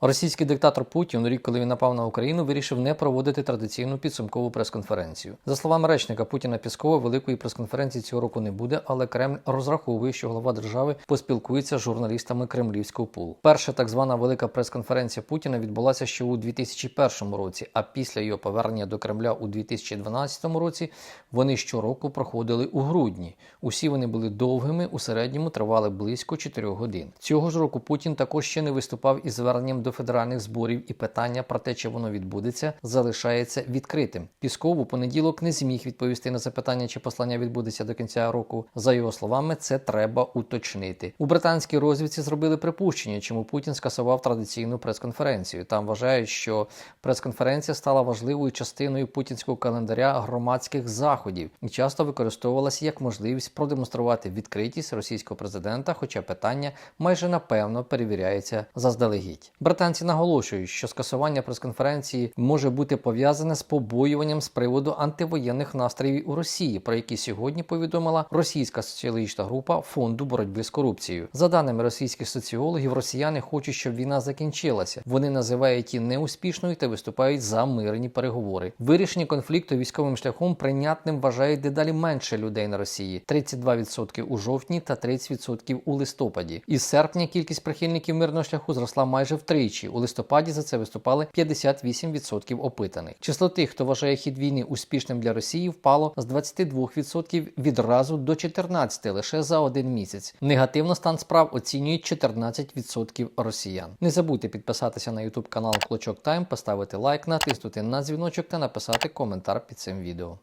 Російський диктатор Путін рік, коли він напав на Україну, вирішив не проводити традиційну підсумкову прес-конференцію. За словами речника Путіна Піскова, великої прес-конференції цього року не буде, але Кремль розраховує, що глава держави поспілкується з журналістами кремлівського пулу. Перша так звана велика прес-конференція Путіна відбулася ще у 2001 році. А після його повернення до Кремля у 2012 році вони щороку проходили у грудні. Усі вони були довгими, у середньому тривали близько 4 годин. Цього ж року Путін також ще не виступав із зверненням до федеральних зборів, і питання про те, чи воно відбудеться, залишається відкритим. Пісков у понеділок не зміг відповісти на запитання, чи послання відбудеться до кінця року. За його словами, це треба уточнити. У британській розвідці зробили припущення, чому Путін скасував традиційну прес-конференцію. Там вважають, що прес-конференція стала важливою частиною путінського календаря громадських заходів і часто використовувалася як можливість продемонструвати відкритість російського президента, хоча питання майже напевно перевіряється заздалегідь. Британці наголошують, що скасування прес-конференції може бути пов'язане з побоюванням з приводу антивоєнних настроїв у Росії, про які сьогодні повідомила російська соціологічна група фонду боротьби з корупцією. За даними російських соціологів, росіяни хочуть, щоб війна закінчилася. Вони називають її неуспішною та виступають за мирні переговори. Вирішення конфлікту військовим шляхом прийнятним вважають дедалі менше людей на Росії 32% у жовтні та 30% у листопаді. Із серпня кількість прихильників мирного шляху зросла майже втричі. У листопаді за це виступали 58% опитаних. Число тих, хто вважає хід війни успішним для Росії, впало з 22% відразу до 14% лише за один місяць. Негативно стан справ оцінюють 14% росіян. Не забудьте підписатися на YouTube канал Клочок Тайм, поставити лайк, натиснути на дзвіночок та написати коментар під цим відео.